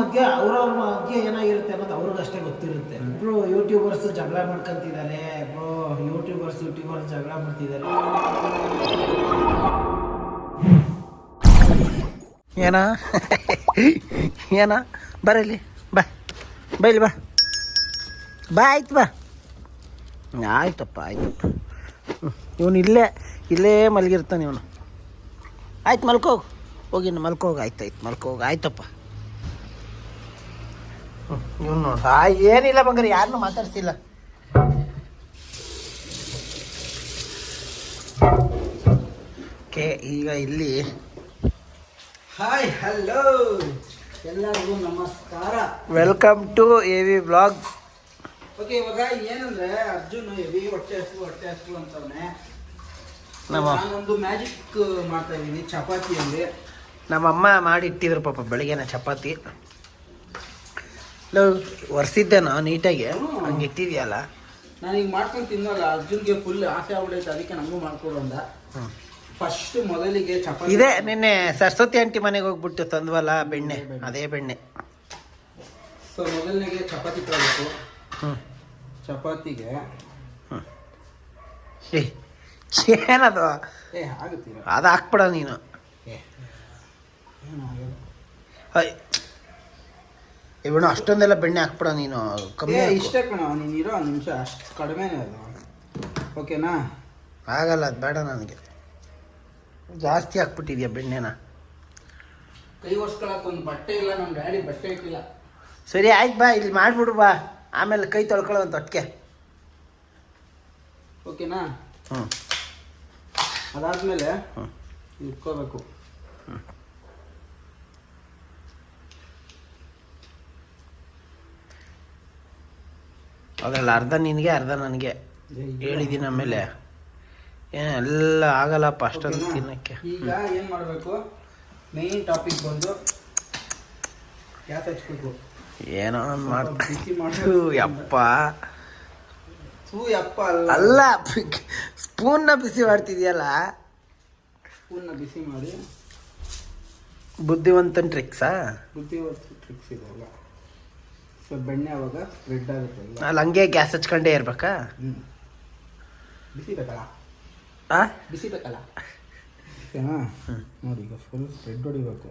ಮಧ್ಯೆ ಅವ್ರವ್ರ ಮಧ್ಯೆ ಏನಾಗಿರುತ್ತೆ ಅನ್ನೋದು ಅವ್ರಿಗಷ್ಟೇ ಗೊತ್ತಿರುತ್ತೆ. ಇಬ್ರು ಯೂಟ್ಯೂಬರ್ಸ್ ಜಗಳ ಮಾಡ್ಕೊಂತಿದ್ದಾರೆ. ಇಬ್ರು ಯೂಟ್ಯೂಬರ್ಸ್ ಯೂಟ್ಯೂಬರ್ಸ್ ಜಗಳ ಮಾಡ್ತಿದ್ದಾರೆ. ಏನ? ಏನ? ಬರಲಿ ಬಾ. ಬೈಲಿ ಬಾ. ಬಾ ಆಯ್ತು ಬಾ. ಆಯ್ತಪ್ಪ ಆಯ್ತಪ್ಪ. ಇವನು ಇಲ್ಲೇ ಇಲ್ಲೇ ಮಲಗಿರ್ತಾನೆ ಇವನು. ಆಯ್ತು ಮಲ್ಕೋಗು ಹೋಗಿ. ಇನ್ನು ಮಲ್ಕೋಗು ಆಯ್ತು ಆಯ್ತು ಮಲ್ಕೋಗಿ ಆಯ್ತಪ್ಪ. ಇವನು ನೋಡು. ಆ ಏನಿಲ್ಲ ಬಂಗಾರ ಯಾರನ್ನೂ ಮಾತಾಡ್ಸಿಲ್ಲ. ಓಕೆ ಈಗ ಇಲ್ಲಿ ಹಾಯ್ ಹಲೋ ಎಲ್ಲರಿಗೂ ನಮಸ್ಕಾರ. Welcome to A V blog okay ಇವಾಗ ಏನಂದ್ರೆ ಅರ್ಜುನ್ ಎವಿ ಹೊಟ್ಟೆ ಹಸು ಹೊಟ್ಟೆ ಹಸು ಅಂತವನೆ. ನಮ್ಮ ನಾನೊಂದು ಮ್ಯಾಜಿಕ್ ಮಾಡ್ತಾ ಇದ್ದೀನಿ ಚಪಾತಿಯಲ್ಲಿ. ನಮ್ಮಮ್ಮ ಮಾಡಿ ಇಟ್ಟಿದ್ರು ಪಾಪ ಬೆಳಿಗ್ಗೆನ ಚಪಾತಿ. ಲವ್ ಒರೆಸಿದ್ದೇನೋ ನೀಟಾಗಿ. ಹಂಗೆ ಇಟ್ಟಿದ್ಯಲ್ಲ. ನಾನು ಈಗ ಮಾಡ್ಕೊಂಡು ತಿನ್ನಲ್ಲ ಅರ್ಜುನ್ಗೆ ಫುಲ್ ಆಸೆ ಆಗ್ಬಿಡೈತೆ ಅದಕ್ಕೆ ನಮಗೂ ಮಾಡ್ಕೊಡು ಅಂದ. ಫಸ್ಟ್ ಮೊದಲಿಗೆ ಚಪಾತಿ ಇದೇ ನಿನ್ನೆ ಸರಸ್ವತಿ ಆಂಟಿ ಮನೆಗೆ ಹೋಗ್ಬಿಟ್ಟು ತಂದ್ವಲ್ಲ ಬೆಣ್ಣೆ ಅದೇ ಬೆಣ್ಣೆ. ಸೊ ಮೊದಲಿಗೆ ಚಪಾತಿ ತರಬೇಕು. ಹ್ಞೂ ಚಪಾತಿಗೆ ಏ ಏನದು? ಅದು ಹಾಕ್ಬಿಡ ನೀನು. ಇವನು ಅಷ್ಟೊಂದೆಲ್ಲ ಬೆಣ್ಣೆ ಹಾಕ್ಬಿಡ ನೀನು ಕಮ್ಮಿ ಇಷ್ಟೇ ಕಣ ನೀನು ಇರೋ ಒಂದು ನಿಮಿಷ ಅಷ್ಟು ಕಡಿಮೆನೇ ಅದು. ಓಕೆನಾ? ಆಗಲ್ಲ ಅದು ಬೇಡ ನನಗೆ. ಜಾಸ್ತಿ ಹಾಕ್ಬಿಟ್ಟಿದ್ಯಾ ಬೆಣ್ಣೆನ? ಕೈ ಒರ್ಸ್ಕೊಳಕ್ ಒಂದು ಬಟ್ಟೆ ಇಲ್ಲ ನಮ್ಮ ಡ್ಯಾಡಿ ಬಟ್ಟೆ ಇಟ್ಟಿಲ್ಲ. ಸರಿ ಆಯ್ತು ಬಾ ಇಲ್ಲಿ ಮಾಡ್ಬಿಡು ಬಾ. ಆಮೇಲೆ ಕೈ ತೊಳ್ಕೊಳ್ಳೋ ಅಂತ ಒಟ್ಟಿಗೆ ಓಕೆನಾ? ಹ್ಞೂ ಅದಾದಮೇಲೆ ಹ್ಞೂ ಇಟ್ಕೋಬೇಕು. ಅದ್ರಲ್ಲಿ ಅರ್ಧ ನಿನಗೆ ಅರ್ಧ ನನಗೆ ಹೇಳಿದ್ದೀನಿ ಆಮೇಲೆ. ಏನು ಎಲ್ಲ ಆಗಲ್ಲಪ್ಪ ಅಷ್ಟೊಂದು ತಿನ್ನೋಕ್ಕೆ. ಈಗ ಏನು ಮಾಡಬೇಕು? ಮೇನ್ ಟಾಪಿಕ್ ಬಂದು ಗ್ಯಾಸ್ ಹಚ್ಬೇಕು. ಏನೋ ಒಂದು ಮಾಡ್ ಬಿಸಿ ಯಪ್ಪ. ಥೂ ಯಪ್ಪ ಅಲ್ಲ. ಅಲ್ಲ ಸ್ಪೂನ್ನ ಬಿಸಿ ಮಾಡ್ತಿದ್ಯಲ್ಲ? ಸ್ಪೂನ್ನ ಬಿಸಿ ಮಾಡಿ. ಬುದ್ಧಿವಂತನ ಟ್ರಿಕ್ಸಾ ಬುದ್ಧಿವಂತ ಟ್ರಿಕ್ಸ್ ಇದೆಲ್ಲ ಸೊ ಬೆಣ್ಣೆ ಅವಾಗ ಸ್ಪ್ರೆಡ್ ಆಗುತ್ತೆ ಅಲ್ಲಿ ಹಂಗೆ ಗ್ಯಾಸ್ ಹಚ್ಕೊಂಡೇ ಇರ್ಬೇಕಾ? ಹ್ಞೂ ಬಿಸಿ ಬೇಕಲ್ಲ ಆ? ಬಿಸಿ ಬೇಕಲ್ಲ ಓಕೆನಾ ನೋಡಿ ಈಗ ಫುಲ್ ಸ್ಪ್ರೆಡ್ ಹೊಡಿಬೇಕು.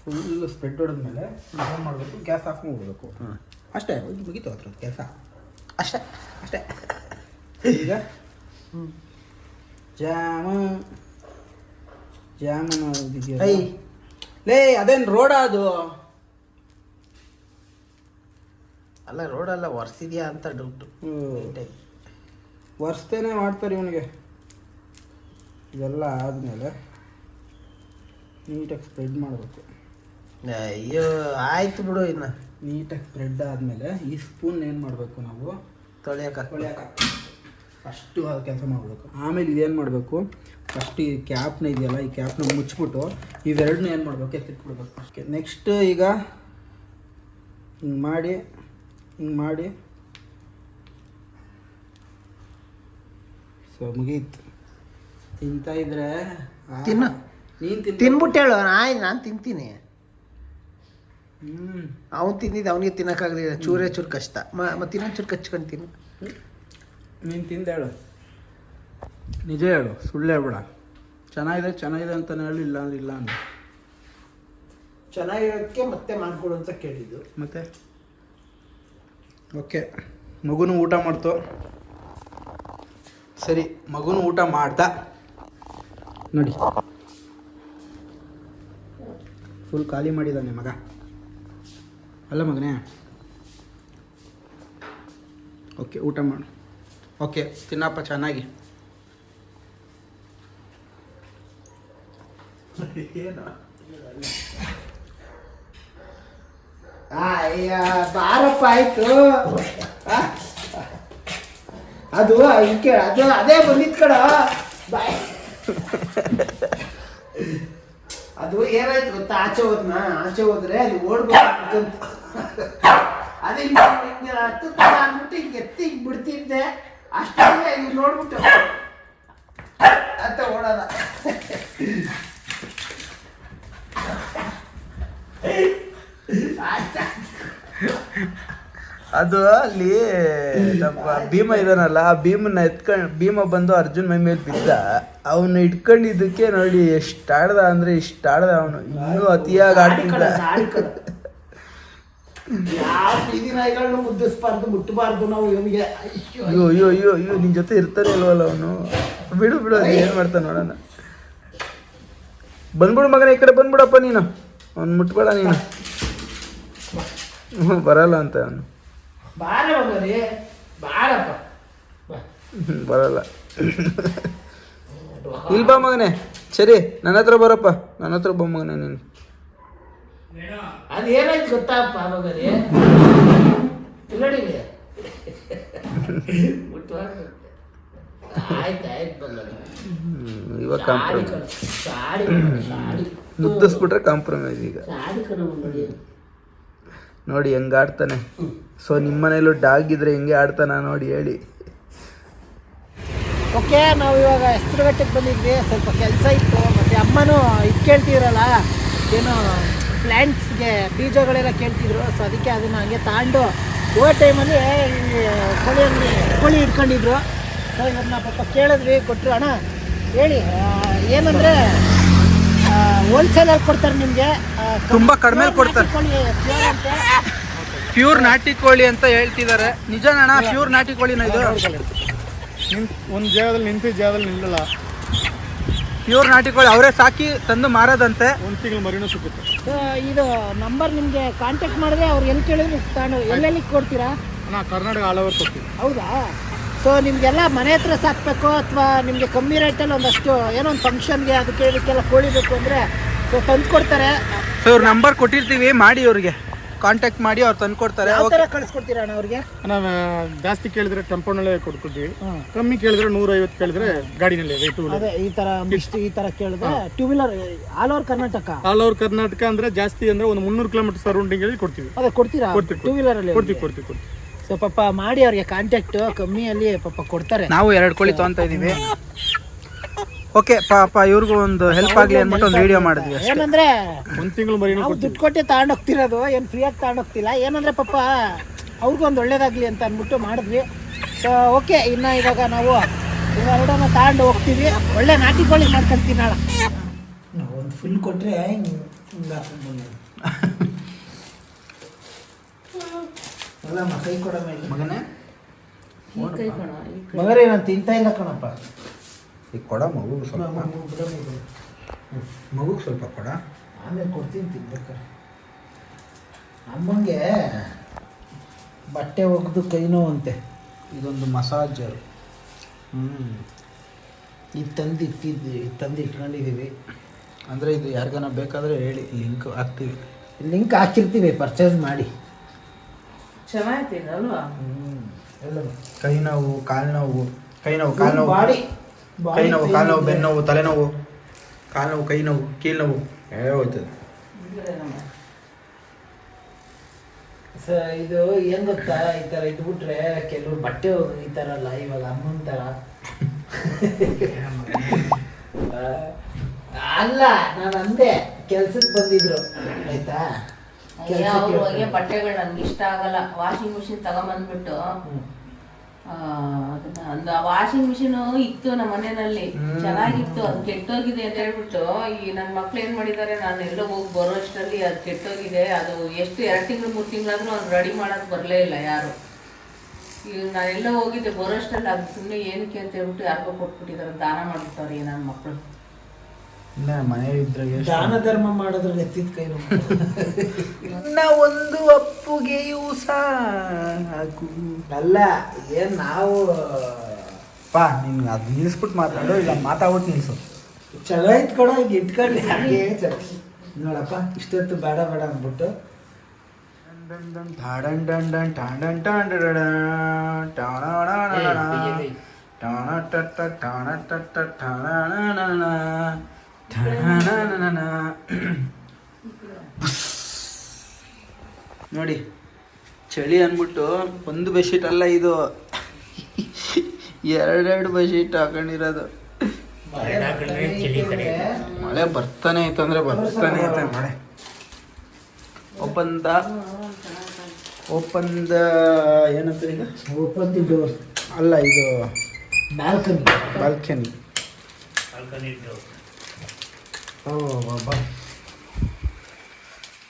ಫುಲ್ ಸ್ಪ್ರೆಡ್ ಹೊಡೆದ್ಮೇಲೆ ಏನು ಮಾಡಬೇಕು ಗ್ಯಾಸ್ ಆಫ್ ಮಾಡಬೇಕು. ಅಷ್ಟೇ ಇದು ಮುಗೀತು ಅದ್ರ ಕೆಲಸ. ಅಷ್ಟೇ. ಅಷ್ಟೇ. ಈಗ ಜಾಮ. ಜಾಮೂನ್ ಲೇ ಅದೇನು ರೋಡ ಅದು? ಅಲ್ಲ ರೋಡಲ್ಲ ಒರೆಸಿದ್ಯಾ ಅಂತ ಡೌಟ್ ಒರೆಸ್ತೇನೆ ಮಾಡ್ತಾರೆ ಇವನಿಗೆ. ಇದೆಲ್ಲ ಆದಮೇಲೆ ನೀಟಾಗಿ ಸ್ಪ್ರೆಡ್ ಮಾಡಬೇಕು. ಅಯ್ಯೋ ಆಯ್ತು ಬಿಡು ಇನ್ನು. ನೀಟಾಗಿ ಸ್ಪ್ರೆಡ್ ಆದಮೇಲೆ ಈ ಸ್ಪೂನ್ ಏನು ಮಾಡಬೇಕು ನಾವು? ತೊಳೆಯಕ್ಕೆ ತೊಳೆಯಕ್ಕೆ ಫಸ್ಟು ಅದು ಕೆಲಸ ಮಾಡಬೇಕು. ಆಮೇಲೆ ಇದೇನು ಮಾಡಬೇಕು? ಫಸ್ಟ್ ಈ ಕ್ಯಾಪ್ನ ಇದೆಯಲ್ಲ ಈ ಕ್ಯಾಪ್ನ ಮುಚ್ಚಿಬಿಟ್ಟು ಇವೆರಡನ್ನೂ ಏನು ಮಾಡಬೇಕು? ಎತ್ತಿಟ್ಬಿಡ್ಬೇಕು ನೆಕ್ಸ್ಟ್ ಈಗ ಹಿಂಗೆ ಮಾಡಿ ಹಿಂಗೆ ಮಾಡಿ. ಸೊ ಮುಗೀತು. ತಿಂತಾ ಇದ್ರೆ ತಿನ್ನು. ನೀನು ತಿನ್ ತಿನ್ಬಿಟ್ಟು ಹೇಳು. ಆಯ್ತು ನಾನು ತಿಂತೀನಿ. ಹ್ಞೂ ಅವ್ನು ತಿಂದಿದ್ದು ಅವನಿಗೆ ತಿನ್ನಕ್ಕಾಗಲಿಲ್ಲ. ಚೂರೇ ಚೂರು ಕಷ್ಟ. ಮತ್ತೆ ಇನ್ನೊಂದು ಚೂರು ಕಚ್ಕೊಂಡು ತಿನ್ನು. ನೀನು ತಿಂದ ಹೇಳು. ನಿಜ ಹೇಳು. ಸುಳ್ಳು ಹೇಳ್ಬೇಡ. ಚೆನ್ನಾಗಿದೆ ಚೆನ್ನಾಗಿದೆ ಅಂತ ಹೇಳಿ ಇಲ್ಲ ಅಂದ್ರೆ ಇಲ್ಲ ಅಂದ್ರೆ ಚೆನ್ನಾಗಿರೋದಕ್ಕೆ ಮತ್ತೆ ಮಾಡ್ಕೊಡು ಅಂತ ಕೇಳಿದ್ದು. ಮತ್ತೆ? ಓಕೆ, ಮಗುನು ಊಟ ಮಾಡ್ತು. ಸರಿ, ಮಗುನು ಊಟ ಮಾಡ್ತಾ ನೋಡಿ. ಫುಲ್ ಖಾಲಿ ಮಾಡಿದ್ದಾನೆ ಮಗ. ಅಲ್ಲ ಮಗನೇ? ಓಕೆ, ಊಟ ಮಾಡು. ಓಕೆ, ತಿನ್ನಪ್ಪ ಚೆನ್ನಾಗಿ. ಏನು? ಅಯ್ಯ ಬಾರಪ್ಪ ಆಯ್ತು? ಅದು ಇದಕ್ಕೆ ಅದು ಅದೇ ಬಂದಿದ್ ಕಡ. ಬಾಯ್. ಅದು ಏನಾಯ್ತು ಗೊತ್ತಾ? ಆಚೆ ಹೋದ್ನ? ಆಚೆ ಹೋದ್ರೆ ಅಲ್ಲಿ ಓಡ್ಬೇಕು ಅದೇ ಅಂದ್ಬಿಟ್ಟು ಹಿಂಗೆ ಎತ್ತಿ ಹಿಂಗೆ ಬಿಡ್ತಿದ್ದೆ. ಅಷ್ಟೇ ಇಲ್ಲಿ ನೋಡ್ಬಿಟ್ಟು. ಅಂತ ಓಡೋದ. ಅದು ಅಲ್ಲಿ ನಮ್ಮ ಭೀಮ ಇದಾನಲ್ಲ, ಆ ಭೀಮನ್ನ ಎತ್ಕೊಂಡು, ಭೀಮ ಬಂದು ಅರ್ಜುನ್ ಮೈ ಮೇಲೆ ಬಿದ್ದ. ಅವನು ಇಟ್ಕೊಂಡಿದ್ದಕ್ಕೆ ನೋಡಿ ಎಷ್ಟು ಆಡ್ದ ಅಂದ್ರೆ ಇಷ್ಟ ಆಡ್ದ ಅವನು. ಇನ್ನೂ ಅತಿಯಾಗಿ ಆಡ್ತಿದ್ದ. ಅಯ್ಯೋ ಅಯ್ಯೋ ಅಯ್ಯೋ ಅಯ್ಯೋ, ನಿನ್ ಜೊತೆ ಇರ್ತಾನೆ ಇಲ್ವಲ್ಲ ಅವನು? ಬಿಡು ಬಿಡು ಅದು ಏನ್ ಮಾಡ್ತಾನೆ ನೋಡೋಣ. ಬಂದ್ಬಿಡು ಮಗನ, ಈ ಕಡೆ ಬಂದ್ಬಿಡಪ್ಪ ನೀನು. ಅವ್ನು ಮುಟ್ಬೇಡ ನೀನು. ಬರಲ್ಲ ಅಂತ ಅವನು. ಬಾರ ಬಾರಪ್ಪ. ಬರಲ್ಲ. ಮಗನೇ? ಸರಿ ನನ್ನ ಹತ್ರ ಬರಪ್ಪ. ನನ್ನ ಹತ್ರ ಬಾ ಮಗನೇ ನೀನು. ಅದು ಏನಾಯ್ತು ಗೊತ್ತಪ್ಪ ಮಗನೇ? ನೋಡಿಲಿ ಆಯ್ತು ಆಯ್ತು ಬಂದ ಹ್ಮ್, ಇವಾಗ ಕಾಂಪ್ರಮೈಸ್ ಮುದ್ದಿಸ್ಬಿಟ್ರೆ ಕಾಂಪ್ರಮೈಸ್ ಈಗ. ನೋಡಿ, ಹೆಂಗೆ ಆಡ್ತಾನೆ. ಸೊ ನಿಮ್ಮನೇಲೂ ಡಾಗ್ ಇದ್ರೆ ಹೆಂಗೆ ಆಡ್ತಾನ ನೋಡಿ, ಹೇಳಿ. ಓಕೆ ನಾವು ಇವಾಗ ಹೆಸರುಗಟ್ಟೆಗೆ ಬಂದಿದ್ವಿ. ಸ್ವಲ್ಪ ಕೆಲಸ ಇತ್ತು. ಮತ್ತು ಅಮ್ಮನೂ ಇದು ಕೇಳ್ತಿದ್ರಲ್ಲ, ಏನು ಪ್ಲ್ಯಾಂಟ್ಸ್ಗೆ ಬೀಜಗಳೆಲ್ಲ ಕೇಳ್ತಿದ್ರು. ಸೊ ಅದಕ್ಕೆ ಅದನ್ನು ಹಂಗೆ ತಗೊಂಡು ಓ ಟೈಮಲ್ಲಿ ಇಲ್ಲಿ ಕೋಳಿ ಅಂಗಡಿ ಕೋಳಿ ಇಟ್ಕೊಂಡಿದ್ರು ಸೊ ಇವನ್ನ ಪಾಪ ಕೇಳಿದ್ವಿ ಕೊಟ್ಟರು ಅಣ್ಣ, ಹೇಳಿ ಏನಂದರೆ ಹೋಲ್ಸೇಲಲ್ಲಿ ಕೊಡ್ತಾರೆ ನಿಮಗೆ. ತುಂಬಾ ಕಡಿಮೆ ಕೊಡ್ತಾರೆ. ಪ್ಯೂರ್ ನಾಟಿ ಕೋಳಿ ಅಂತ ಹೇಳ್ತಿದ್ದಾರೆ. ನಿಜನಣ್ಣ ಪ್ಯೂರ್ ನಾಟಿ ಕೋಳಿನ ಇದು? ನಿಮ್ಮ ಒಂದು ಜಾಗದಲ್ಲಿ ನಿಂತ ಜಾಗದಲ್ಲಿ ನಿಲ್ಲಲ್ಲ. ಪ್ಯೂರ್ ನಾಟಿ ಕೋಳಿ ಅವರೇ ಸಾಕಿ ತಂದು ಮಾರದಂತೆ. ಒಂದ್ ತಿಂಗಳು ಮರಿನೂ ಸಿಗುತ್ತೆ ಇದು ನಂಬರ್ ನಿಮಗೆ ಕಾಂಟ್ಯಾಕ್ಟ್ ಮಾಡಿದ್ರೆ ಅವ್ರು ಎಲ್ಲಿ ಕೇಳಿದ್ರು ತಗೊಂಡು ಎಲ್ಲೆಲ್ಲಿ ಕೊಡ್ತೀರಾ? ನಾ ಕರ್ನಾಟಕ ಆಲ್ ಓವರ್ ಕೊಡ್ತೀವಿ. ಹೌದಾ? ಸೊ ನಿಮಗೆಲ್ಲ ಮನೆ ಹತ್ರ ಸಾಕಬೇಕು ಅಥವಾ ನಿಮಗೆ ಕಮ್ಮಿ ರೇಟಲ್ಲಿ ಒಂದಷ್ಟು ಏನೋ ಒಂದು ಫಂಕ್ಷನ್ಗೆ ಅದಕ್ಕೆ ಇದಕ್ಕೆಲ್ಲ ಕೋಳಿ ಬೇಕು ಅಂದರೆ ಸೊ ತಂದು ಕೊಡ್ತಾರೆ ಸೊ ಇವ್ರ ನಂಬರ್ ಕೊಟ್ಟಿರ್ತೀವಿ ಮಾಡಿ ಅವ್ರಿಗೆ ಕಾಂಟ್ಯಾಕ್ಟ್ ಮಾಡಿ ಅವ್ರು ತಂದು ಕೊಡ್ತಾರೆ ಯಾವ ಥರ ಕಳಿಸ್ಕೊಡ್ತೀರಾ ಅಣ್ಣ ಅವ್ರಿಗೆ? ನಾವು ಜಾಸ್ತಿ ಕೇಳಿದ್ರೆ ಟೆಂಪೋನಲ್ಲೇ ಕೊಟ್ಕೊಡ್ತೀವಿ. ಕಮ್ಮಿ ಕೇಳಿದ್ರೆ ನೂರೈವತ್ತು ಕೇಳಿದ್ರೆ ಗಾಡಿನಲ್ಲಿ ರೇಟು ಅದೇ ಈ ಥರ ಇಷ್ಟು ಈ ಥರ ಕೇಳಿದ್ರೆ two wheeler all over Karnataka all over Karnataka ಅಂದ್ರೆ ಜಾಸ್ತಿ ಅಂದ್ರೆ ಒಂದು ಮುನ್ನೂರು ಕಿಲೋಮೀಟರ್ ಸರೌಂಡಿಂಗ್ ಅಲ್ಲಿ ಕೊಡ್ತೀವಿ. ಅದೇ ಕೊಡ್ತೀರಾ? ಕೊಡ್ತೀವಿ, ಟೂ ವೀಲರಲ್ಲಿ ಕೊಡ್ತೀವಿ ಕೊಡ್ತೀವಿ ಕೊಡ್ತೀವಿ. ಸೊ ಪಾಪ ಮಾಡಿ ಅವ್ರಿಗೆ ಕಾಂಟ್ಯಾಕ್ಟ್ ಕಮ್ಮಿಯಲ್ಲಿ ಪಾಪ ಕೊಡ್ತಾರೆ. ನಾವು ಎರಡು ಕೋಳಿ ತೊಗೊಂತ ಇದೀವಿ. ಓಕೆ ಪಾಪ ಇವ್ರಿಗೂ ಒಂದು ಹೆಲ್ಪ್ ಆಗಲಿ ಅಂದ್ಬಿಟ್ಟು ಒಂದು ವಿಡಿಯೋ ಮಾಡಿದ್ವಿ ಅಷ್ಟೇ. ಏನಂದ್ರೆ ಒಂದು ತಿಂಗಳು ಮರಿ ನಾವು ದುಡ್ಡು ಕೊಟ್ಟೆ ತಗೊಂಡೋಗ್ತಿರೋದು ಏನು ಫ್ರೀಯಾಗಿ ತಗೊಂಡೋಗ್ತಿಲ್ಲ. ಏನಂದ್ರೆ ಪಾಪ ಅವ್ರಿಗೂ ಒಂದು ಒಳ್ಳೇದಾಗ್ಲಿ ಅಂತ ಅಂದ್ಬಿಟ್ಟು ಮಾಡಿದ್ವಿ. ಸೊ ಓಕೆ ಇನ್ನು ಇವಾಗ ನಾವು ಇವೆರಡನ್ನ ತಗೊಂಡು ಹೋಗ್ತೀವಿ. ಒಳ್ಳೆ ನಾಟಿ ಕೋಳಿ ಮಾಡ್ಕೊಂತೀನಿ ನಾಳೆ ಒಂದು ಫುಲ್ ಕೊಟ್ಟರೆ ಹಿಂಗೆ ಅಲ್ಲ ಕೈ ಕೊಡ ಮೇಲೆ. ಮಗನೇ? ಮಗರೇ ನಾನು ತಿಂತಾ ಇಲ್ಲ ಕಣಪ್ಪ. ಈಗ ಕೊಡ ಮಗು ಸ್ವಲ್ಪ ಮಗುಗೆ ಸ್ವಲ್ಪ ಕೊಡ. ಆಮೇಲೆ ಕೊಡ್ತೀನಿ ತಿನ್ಬೇಕಾರೆ ಅಮ್ಮಂಗೆ ಬಟ್ಟೆ ಒಗೆದು ಕೈ ನೋವಂತೆ. ಇದೊಂದು ಮಸಾಜರ್ ಹ್ಞೂ ಇದು ತಂದು ಇಟ್ಟಿದ್ವಿ ಇದು ತಂದು ಇಟ್ಕೊಂಡಿದ್ದೀವಿ. ಅಂದರೆ ಇದು ಯಾರಿಗಾನ ಬೇಕಾದರೆ ಹೇಳಿ ಲಿಂಕ್ ಹಾಕ್ತೀವಿ. ಲಿಂಕ್ ಹಾಕಿರ್ತೀವಿ ಪರ್ಚೇಸ್ ಮಾಡಿ. ಚೆನ್ನಾಗೈತೆ ಅಲ್ವಾ ಹ್ಞೂ ಎಲ್ಲ ಕೈ ನೋವು ಕಾಲು ನೋವು ಕೈ ನೋವು ಕಾಲು ನೋವು. ಬಾಡಿ ಕೈ ನೋವು ಕಾಲು ನೋವು ಬೆನ್ನು ನೋವು ತಲೆನೋವು ಕಾಲು ನೋವು ಕೈ ನೋವು ಕೀಲು ನೋವು. ಹೋಯ್ತದೆ ಸ ಇದು ಏನು ಗೊತ್ತಾ? ಈ ಥರ ಇದ್ಬಿಟ್ರೆ ಕೆಲವ್ರು ಬಟ್ಟೆ ಈ ಇವಾಗ ಅಮ್ಮನ ತರ. ಅಲ್ಲ ನಾನು ಅಂದೆ ಕೆಲ್ಸಕ್ಕೆ ಬಂದಿದ್ರು ಆಯ್ತಾ? ಅವ್ರು ಹೊಗೆ ಬಟ್ಟೆಗಳು ನನ್ಗೆ ಇಷ್ಟ ಆಗಲ್ಲ. ವಾಷಿಂಗ್ ಮಿಷಿನ್ ತಗೊಂಬಂದ್ಬಿಟ್ಟು ಒಂದು ವಾಷಿಂಗ್ ಮಿಷಿನ್ ಇತ್ತು ನಮ್ಮ ಮನೆಯಲ್ಲಿ. ಚೆನ್ನಾಗಿತ್ತು ಅದು ಕೆಟ್ಟೋಗಿದೆ ಅಂತ ಹೇಳ್ಬಿಟ್ಟು ಈ ನನ್ನ ಮಕ್ಳು ಏನ್ ಮಾಡಿದ್ದಾರೆ ನಾನು ಎಲ್ಲೋ ಹೋಗಿ ಬರೋ ಅಷ್ಟರಲ್ಲಿ ಅದು ಕೆಟ್ಟೋಗಿದೆ. ಅದು ಎಷ್ಟು ಎರಡು ತಿಂಗಳು ಮೂರು ತಿಂಗಳಾದ್ರೂ ಅವ್ನು ರೆಡಿ ಮಾಡಕ್ ಬರಲೇ ಇಲ್ಲ ಯಾರು. ಈಗ ನಾನೆಲ್ಲ ಹೋಗಿದ್ದೆ ಬರೋಷ್ಟರಲ್ಲಿ ಅದು ಸುಮ್ಮನೆ ಏನಕ್ಕೆ ಅಂತ ಹೇಳ್ಬಿಟ್ಟು ಯಾರಿಗೋ ಕೊಟ್ಬಿಟ್ಟಿದ್ದಾರೆ ದಾನ ಮಾಡ್ಬಿಟ್ಟವ್ರೆ ನನ್ನ ಮಕ್ಕಳು ಇಲ್ಲ ಮನೆ ಇದ್ರೆ ದಾನ ಧರ್ಮ ಮಾಡಿದ್ರೆ ಎತ್ತಿದ ಕೈ ಇನ್ನ ಒಂದು ಅಪ್ಪುಗೆಯೂ ಸಾಕು ಅಲ್ಲ ಏನ್ ನಾವು ಪಾ ನಿನ್ ಅದು ನಿಲ್ಲಿಸ್ಬಿಟ್ಟು ಮಾತಾಡು ಇಲ್ಲ ಮಾತಾಡ್ಬಿಟ್ಟು ನಿಲ್ಸು ಚಲೋ ಐತ್ ಕೊಡ ಈಗ ಇಟ್ಕೊಂಡು ಹಾಗೆ. ನೋಡಪ್ಪ ಇಷ್ಟೊತ್ತು ಬೇಡ ಬೇಡ ಅಂದ್ಬಿಟ್ಟು ಠಾಡನ್ ಡನ್ ಡನ್ ಠಾಡನ್ ಟಾನ್ ಟಾಣ ಟಾಣಟಟ್ಟ ಟಾಣಾಣಾಣಾಣ, ಟಾಣಾಣಾಣಾಣ. ನೋಡಿ ಚಳಿ ಅಂದ್ಬಿಟ್ಟು ಒಂದು ಬೆಡ್ಶೀಟ್ ಅಲ್ಲ ಇದು. ಎರಡೆರಡು ಬೆಡ್ಶೀಟ್ ಹಾಕೊಂಡಿರೋದು. ಮಳೆ ಬರ್ತಾನೆ ಐತಂದ್ರೆ ಬರ್ತಾನೆ ಐತೆ ಮಳೆ. ಒಪ್ಪಂದ ಓಪನ್ ದ ಓಪನ್ ದ ಏನಂತ ಈಗ? ಓಪನ್ ದಿ ಡೋರ್ ಅಲ್ಲ ಇದು ಬಾಲ್ಕನಿ ಬಾಲ್ಕನಿ ಓ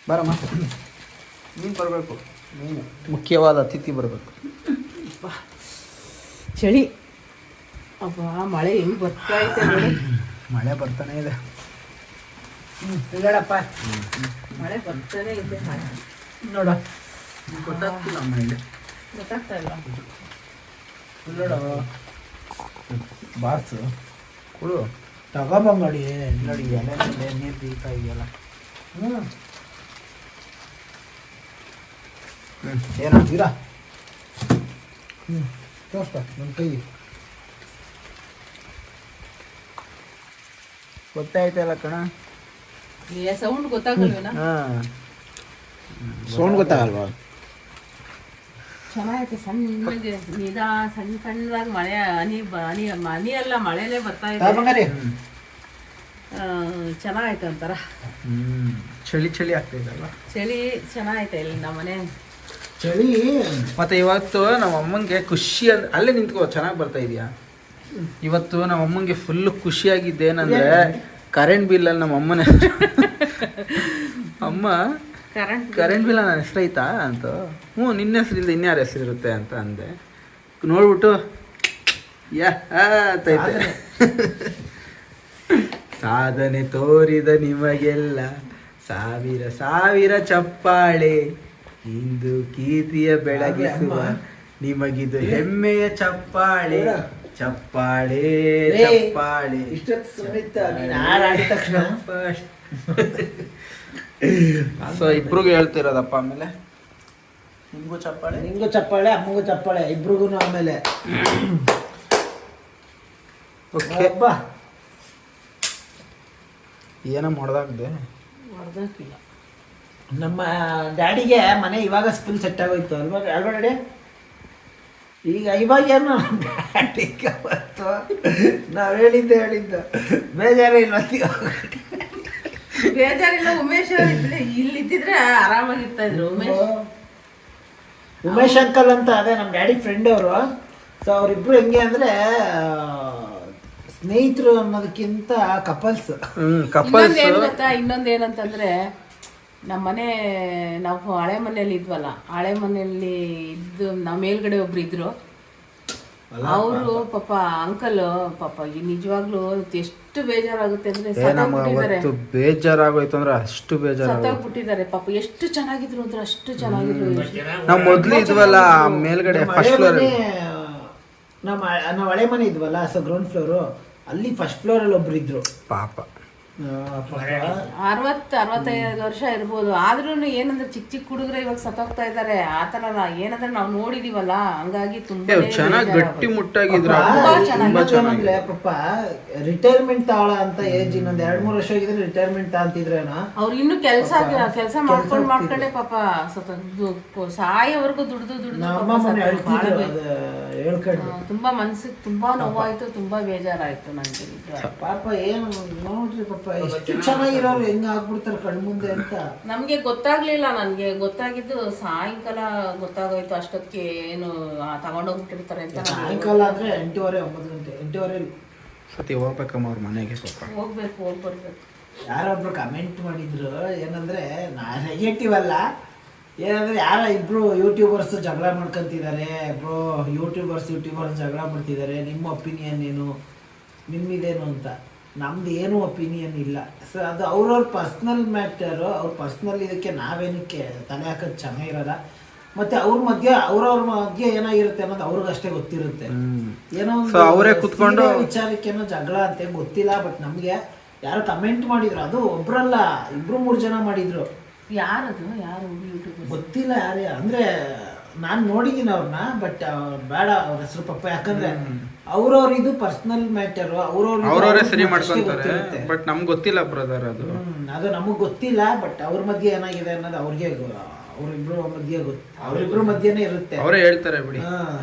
ಬರಮ್ಮ. ನೀನು ಬರಬೇಕು ನೀನು ಮುಖ್ಯವಾದ ಅತಿಥಿ ಬರಬೇಕು. ಚಳಿ. ಅಬ್ಬಾ ಮಳೆ ಹೆಂಗ್ ಬರ್ತಾ ಐತೆ ನೋಡಿ. ಮಳೆ ಬರ್ತಾನೆ ಇದೆ. ಹೇಳಪ್ಪ ಮಳೆ ಬರ್ತಾನೆ ಇದೆ. ನೋಡ. ಗೊತ್ತಾಗ್ತಿಲ್ಲ ಮಳೆ ಗೊತ್ತಾಗ್ತಾ ಇಲ್ಲ. ನೋಡ ಬಾರ್ಸು. ಕೊಡು ತಗೊಂಬ ನೋಡಿ ನೋಡಿ ಎಲೆ ಮೇಲೆ ನೀರು ಬೀಳ್ತಾ ಇದೆಯಲ್ಲ. ಹ್ಞೂ ಏನಾಗ್ತೀರಾ ಹ್ಞೂ ತೋರಿಸ್ಪ ನನ್ನ ಕೈ. ಗೊತ್ತಾಯ್ತಲ್ಲ ಕಣ? ಸೌಂಡ್ ಗೊತ್ತಾಗಲ್ವೇನಾ? ಹಾಂ. ಸೌಂಡ್ ಗೊತ್ತಾಗಲ್ವಾ? ಚೆನ್ನಾಗೈತೆ ಸಣ್ಣಗೆ ನಿದಾ ಸಣ್ಣ ಸಣ್ಣದಾಗಿ ಮಳೆ ಹನಿ ಬ- ಹನಿ ಹನಿ ಎಲ್ಲ ಮಳೆನೇ ಬರ್ತಾ ಇದೆ. ಚೆನ್ನಾಗೈತೆ ಒಂಥರ. ಹ್ಞೂ ಚಳಿ ಚಳಿ ಆಗ್ತೈತಲ್ಲ ಚಳಿ ಚೆನ್ನಾಗೈತೆ ಇಲ್ಲಿ ನಮ್ಮ ಮನೆ. ಚಳಿ. ಮತ್ತೆ ಇವತ್ತು ನಮ್ಮ ಅಮ್ಮಂಗೆ ಖುಷಿ ಅಂದ್ ಅಲ್ಲೇ ನಿಂತ್ಕೋ ಚೆನ್ನಾಗಿ ಬರ್ತಾ ಇದೆಯಾ? ಇವತ್ತು ನಮ್ಮ ಅಮ್ಮಂಗೆ ಫುಲ್ ಖುಷಿಯಾಗಿದ್ದೇನಂದ್ರೆ ಕರೆಂಟ್ ಬಿಲ್ ಅಲ್ಲಿ ನಮ್ಮ ಅಮ್ಮನ ಅಮ್ಮ ಕರೆಂಟ್ ಕರೆಂಟ್ ಬಿಲ್ ನನ್ನ ಐತಾ ಅಂತ. ಹ್ಞೂ ನಿನ್ನ ಹೆಸರಿಲ್ಲ ಇನ್ಯಾರ ಹೆಸರಿರುತ್ತೆ ಅಂತ ಅಂದೆ. ನೋಡ್ಬಿಟ್ಟು ಯಾ ಆ ಅಂತೈತೆ ಸಾಧನೆ. ತೋರಿದ ನಿಮಗೆಲ್ಲ ಸಾವಿರ ಸಾವಿರ ಚಪ್ಪಾಳೆ. ಇಂದು ಕೀರ್ತಿಯ ಬೆಳಗಿಸುವ ನಿಮಗಿದು ಹೆಮ್ಮೆಯ ಚಪ್ಪಾಳೆ. ಚಪ್ಪಾಳೆ ಚಪ್ಪಾಳೆ. ಇಷ್ಟೊತ್ತು ಸೊ ಇಬ್ರಿಗೂ ಹೇಳ್ತಿರೋದಪ್ಪ ಆಮೇಲೆ? ನಿಮಗೂ ಚಪ್ಪಾಳೆ? ನಿಮಗೂ ಚಪ್ಪಾಳೆ ಅಮ್ಮಗೂ ಚಪ್ಪಾಳೆ ಇಬ್ರಿಗೂ ಆಮೇಲೆ. ಓಕೆ ಅಬ್ಬಾ ಏನೋ ಮಾಡ್ದಾಗ್ದೆ. ಹೊಡೆದಾಕಿಲ್ಲ ನಮ್ಮ ಡ್ಯಾಡಿಗೆ ಮನೆ ಇವಾಗ ಸ್ಪಿನ್ ಸೆಟ್ ಆಗೋಯ್ತು. ಅಲ್ವಾ ಅಲ್ವಾ ಡ್ಯಾಡಿ ಈಗ ಇವಾಗ ಏನು ಡ್ಯಾಡಿಗೆ ಬಂತು ನಾವು ಹೇಳಿದ್ದೆ ಹೇಳಿದ್ದು. ಬೇಜಾರೇ ಇಲ್ಲ. ಬೇಜಾರಿಲ್ಲ ಉಮೇಶ್ ಅವ್ರು ಇದ್ರೆ ಇಲ್ಲಿ ಇದ್ದಿದ್ರೆ ಆರಾಮಾಗಿರ್ತಾ ಇದ್ರು. ಉಮೇಶ್ ಉಮೇಶ್ ಅಂಕಲ್ ಅಂತ ಅದೇ ನಮ್ಮ ಡ್ಯಾಡಿ ಫ್ರೆಂಡ್ ಅವರು. ಸೊ ಅವರಿಬ್ರು ಹೆಂಗೆ ಅಂದ್ರೆ ಸ್ನೇಹಿತರು ಅನ್ನೋದಕ್ಕಿಂತ ಕಪಲ್ಸ್ ಕಪಲ್ಸ್ ಏನ್ ಗೊತ್ತಾ? ಇನ್ನೊಂದ್ ಏನಂತಂದ್ರೆ ನಮ್ಮ ಮನೆ ನಾವು ಹಳೆ ಮನೆಯಲ್ಲಿ ಇದ್ವಲ್ಲ ಹಳೆ ಮನೆಯಲ್ಲಿ ಇದ್ದು ನಮ್ಮ ಮೇಲ್ಗಡೆ ಒಬ್ರು ಇದ್ರು ಅವರು ಪಾಪ ಅಂಕಲ್ ಪಾಪ ಈ ನಿಜವಾಗ್ಲೂ ಎಷ್ಟು ಬೇಜಾರಾಗುತ್ತೆ ಅಂದ್ರೆ ಬೇಜಾರಾಗೋಯ್ತು ಅಂದ್ರೆ ಅಷ್ಟು ಬೇಜಾರಾಗೋಯ್ತು. ಸತ್ತೋಗ್ಬಿಟ್ಟಿದ್ದಾರೆ ಪಾಪ ಎಷ್ಟು ಚೆನ್ನಾಗಿದ್ರು ಅಂದ್ರೆ ಅಷ್ಟು ಚೆನ್ನಾಗಿದ್ರು. ನಾವು ಮೊದ್ಲು ಇದ್ವಲ್ಲ ಮೇಲ್ಗಡೆ ಫಸ್ಟ್ ಫ್ಲೋರ್ ನಮ್ಮ ನಾವು ಹಳೆ ಮನೆ ಇದ್ವಲ್ಲ ಸೊ ಗ್ರೌಂಡ್ ಫ್ಲೋರ್ ಅಲ್ಲಿ ಫಸ್ಟ್ ಫ್ಲೋರ್ ಅಲ್ಲಿ ಒಬ್ರು ಇದ್ರು. ಪಾಪ. ಅರವತ್ ಅರವತ್ತೈದು ವರ್ಷ ಇರ್ಬೋದು. ಆದ್ರೂ ಏನಂದ್ರೆ ಚಿಕ್ಕ ಚಿಕ್ಕ ಹುಡುಗರು ಇವಾಗ ಸತ್ತೋಗ್ತಾ ಇದಾರೆ. ಆತರ ಏನಂದ್ರೆ ನಾವು ನೋಡಿದೀವಲ್ಲ ಹಂಗಾಗಿ ತುಂಬಾ ಚೆನ್ನಾಗಿ ಗಟ್ಟಿ ಮುಟ್ಟಾಗಿದ್ರು. ಪಪ್ಪ ರಿಟೈರ್ಮೆಂಟ್ ತಾಳ ಅಂತ ಏಜ್ ಇನ್ನೊಂದ್ ಎರಡ್ ಮೂರ್ ವರ್ಷ ಆಗಿದ್ರೆ ರಿಟೈರ್ಮೆಂಟ್ ಅಂತಿದ್ರೇನ? ಅವ್ರು ಇನ್ನು ಕೆಲಸ ಕೆಲಸ ಮಾಡ್ಕೊಂಡ್ ಮಾಡ್ಕೊಂಡೆ ಪಾಪ ಸಾಯೋವರೆಗೂ ದುಡ್ದು ದುಡ್ದು ತುಂಬಾ ಮನ್ಸಿಗೆ ತುಂಬಾ ನೋವಾಯ್ತು ತುಂಬಾ ಬೇಜಾರಾಯ್ತು ನಂಗೆ ನಿಜವಾಗ್ಲೂ. ಪಾಪ ಏನು ನೋಡ್ರಿ ಪಾಪ. ಎಷ್ಟು ಚೆನ್ನಾಗಿರೋರು ಹೆಂಗ ಆಗ್ಬಿಡ್ತಾರೆ ಕಣ್ಮುಂದೆ ಅಂತ. ನಮ್ಗೆ ಗೊತ್ತಾಗ್ಲಿಲ್ಲ ನನ್ಗೆ ಗೊತ್ತಾಗಿದ್ದು ಸಾಯಂಕಾಲ ಗೊತ್ತಾಗೋಯ್ತು ಅಷ್ಟೊತ್ತಿಗೆ ಏನು ಆ, ತಗೊಂಡೋಗ್ಬಿಟ್ಟಿರ್ತಾರೆ ಅಂತ ಸಾಯಂಕಾಲ ಅಂದ್ರೆ ಎಂಟೂವರೆ ಒಂಬತ್ತು ಗಂಟೆ ಎಂಟೂವರೆ ಸತಿ ಹೋಗ್ಬೇಕಮ್ಮ ಅವ್ರ ಮನೆಗೆ ಸ್ವಲ್ಪ. ಹೋಗ್ಬೇಕು ಹೋಗ್ಬರ್ಬೇಕು. ಯಾರೊಬ್ರು ಕಮೆಂಟ್ ಮಾಡಿದ್ರು ಏನಂದ್ರೆ ನಾ ನೆಗೆಟಿವ್ ಅಲ್ಲ. ಏನಂದ್ರೆ ಯಾರ ಇಬ್ರು ಯೂಟ್ಯೂಬರ್ಸ್ ಜಗಳ ಮಾಡ್ಕೊಂತಿದ್ದಾರೆ ಬ್ರೋ ಯೂಟ್ಯೂಬರ್ಸ್ ಯೂಟ್ಯೂಬರ್ಸ್ ಜಗಳ ಮಾಡ್ತಿದ್ದಾರೆ ನಿಮ್ಮ ಒಪಿನಿಯನ್ ಏನು ನಿಮ್ಮಿದೇನು ಅಂತ. ನಮ್ದು ಏನು ಒಪಿನಿಯನ್ ಇಲ್ಲ. ಸೊ ಅದು ಅವ್ರವ್ರ ಪರ್ಸ್ನಲ್ ಮ್ಯಾಟರು ಅವ್ರ ಪರ್ಸ್ನಲ್ ಇದಕ್ಕೆ ನಾವೇನಕ್ಕೆ ತಲೆ ಹಾಕೋದು ಚೆನ್ನಾಗಿರಲ್ಲ ಮತ್ತೆ ಅವ್ರ ಮಧ್ಯೆ ಅವ್ರವ್ರ ಮಧ್ಯೆ ಏನಾಗಿರುತ್ತೆ ಅನ್ನೋದು ಅವ್ರಿಗಷ್ಟೇ ಗೊತ್ತಿರುತ್ತೆ. ಏನೋ ಅವರೇ ಕುತ್ಕೊಂಡು- ವಿಚಾರಕ್ಕೇನೋ ಜಗಳ ಅಂತ ಗೊತ್ತಿಲ್ಲ ಬಟ್ ನಮಗೆ ಯಾರು ಕಮೆಂಟ್ ಮಾಡಿದ್ರು. ಅದು ಒಬ್ರಲ್ಲ ಇಬ್ರು ಮೂರು ಜನ ಮಾಡಿದ್ರು. ಯಾರದು? ಯಾರು ಯೂಟ್ಯೂಬ್ ಗೊತ್ತಿಲ್ಲ ಯಾರೇ. ಅಂದ್ರೆ ನಾನು ನೋಡಿದ್ದೀನಿ ಅವ್ರನ್ನ ಬಟ್ ಬೇಡ ಅವ್ರ ಹೆಸರು ಪಪ್ಪ. ಯಾಕಂದ್ರೆ ಅವ್ರವ್ರ ಇದು ಪರ್ಸನಲ್ ಮ್ಯಾಟರ್ ಅವ್ರವ್ರೇ ಸರಿ ಮಾಡ್ಕೊಂತಾರೆ ಬಟ್ ನಮ್ಗೆ ಗೊತ್ತಿಲ್ಲ ಬ್ರದರ್ ಅದು. ಅದು ನಮಗೆ ಗೊತ್ತಿಲ್ಲ ಬಟ್ ಅವ್ರ ಮಧ್ಯೆ ಏನಾಗಿದೆ ಅನ್ನೋದು ಅವ್ರಿಗೆ ಅವ್ರಿಬ್ರು ಮಧ್ಯೆ ಗೊತ್ತು ಅವ್ರಿಬ್ರು ಮಧ್ಯೆನೇ ಇರುತ್ತೆ. ಅವರೇ ಹೇಳ್ತಾರೆ ಬಿಡಿ.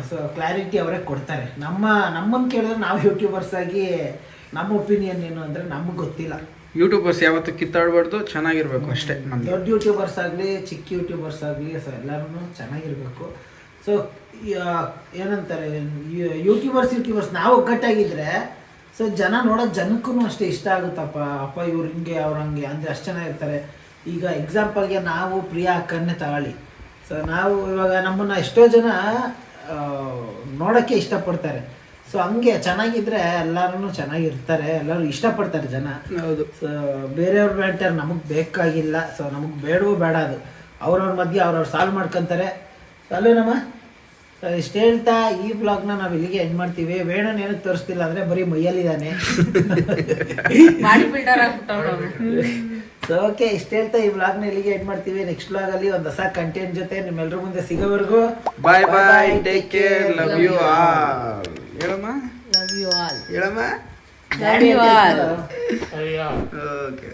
ಸೊ ಕ್ಲಾರಿಟಿ ಅವರೇ ಕೊಡ್ತಾರೆ. ನಮ್ಮ ನಮ್ಮನ್ನ ಕೇಳಿದ್ರೆ ನಾವು ಯೂಟ್ಯೂಬರ್ಸ್ ಆಗಿ ನಮ್ಮ ಒಪಿನಿಯನ್ ಏನು ಅಂದ್ರೆ ನಮಗೆ ಗೊತ್ತಿಲ್ಲ. ಯೂಟ್ಯೂಬರ್ಸ್ ಯಾವತ್ತು ಕಿತ್ತಾಡ್ಬಾರ್ದು ಚೆನ್ನಾಗಿರ್ಬೇಕು ಅಷ್ಟೇ ದೊಡ್ಡ ಯೂಟ್ಯೂಬರ್ಸ್ ಆಗಲಿ ಚಿಕ್ಕ ಯೂಟ್ಯೂಬರ್ಸ್ ಆಗಲಿ ಸೊ ಎಲ್ಲರೂ ಚೆನ್ನಾಗಿರಬೇಕು. ಸೊ ಏನಂತಾರೆ ಯೂಟ್ಯೂಬರ್ಸ್ ಯೂಟ್ಯೂಬರ್ಸ್ ನಾವು ಒಗ್ಗಟ್ಟಾಗಿದ್ರೆ ಸೊ ಜನ ನೋಡೋ ಜನಕ್ಕೂ ಅಷ್ಟೇ ಇಷ್ಟ ಆಗುತ್ತಪ್ಪ. ಅಪ್ಪ ಇವ್ರು ಹಿಂಗೆ ಅವ್ರು ಹಂಗೆ ಅಂದರೆ ಅಷ್ಟು ಚೆನ್ನಾಗಿರ್ತಾರೆ ಈಗ ಎಕ್ಸಾಂಪಲ್ಗೆ ನಾವು ಪ್ರಿಯಾ ಅಕ್ಕನ್ನೇ ತಗೊಳ್ಳಿ. ಸೊ ನಾವು ಇವಾಗ ನಮ್ಮನ್ನು ಎಷ್ಟೋ ಜನ ನೋಡೋಕ್ಕೆ ಇಷ್ಟಪಡ್ತಾರೆ. ಸೊ ಹಂಗೆ ಚೆನ್ನಾಗಿದ್ರೆ ಎಲ್ಲರೂ ಚೆನ್ನಾಗಿರ್ತಾರೆ. ಎಲ್ಲರೂ ಇಷ್ಟಪಡ್ತಾರೆ ಜನ. ಹೌದು. ಸೊ ಬೇರೆಯವ್ರ ಮ್ಯಾಟರ್ ನಮಗೆ ಬೇಕಾಗಿಲ್ಲ. ಸೊ ನಮಗೆ ಬೇಡವೂ ಬೇಡ ಅದು. ಅವ್ರವ್ರ ಮಧ್ಯೆ ಅವ್ರವ್ರು ಸಾಲ್ವ್ ಮಾಡ್ಕೊಂತಾರೆ. ಅಲ್ವೇನಮ್ಮ? ಸೊ ಇಷ್ಟು ಹೇಳ್ತಾ ಈ ಬ್ಲಾಗ್ನ ನಾವು ಇಲ್ಲಿಗೆ ಎಂಡ್ ಮಾಡ್ತೀವಿ. ವೇಣನ್ ಏನಕ್ಕೆ ತೋರಿಸ್ತಿಲ್ಲ ಅಂದರೆ ಬರೀ ಮೈಯಲ್ಲಿದ್ದಾನೆ. ಸೊ ಓಕೆ ಇಷ್ಟು ಹೇಳ್ತಾ ಈ ಬ್ಲಾಗ್ನ ಇಲ್ಲಿಗೆ ಎಂಡ್ ಮಾಡ್ತೀವಿ. ನೆಕ್ಸ್ಟ್ ಬ್ಲಾಗಲ್ಲಿ ಒಂದು ಹೊಸ ಕಂಟೆಂಟ್ ಜೊತೆ ನಿಮ್ಮೆಲ್ಲರ ಮುಂದೆ ಸಿಗೋವರೆಗೂ. Bye bye take care love you all ಹೇಳಮ್ಮ? ಲವ್ ಯು ಆಲ್ ಹೇಳಮ್ಮ? Love you all okay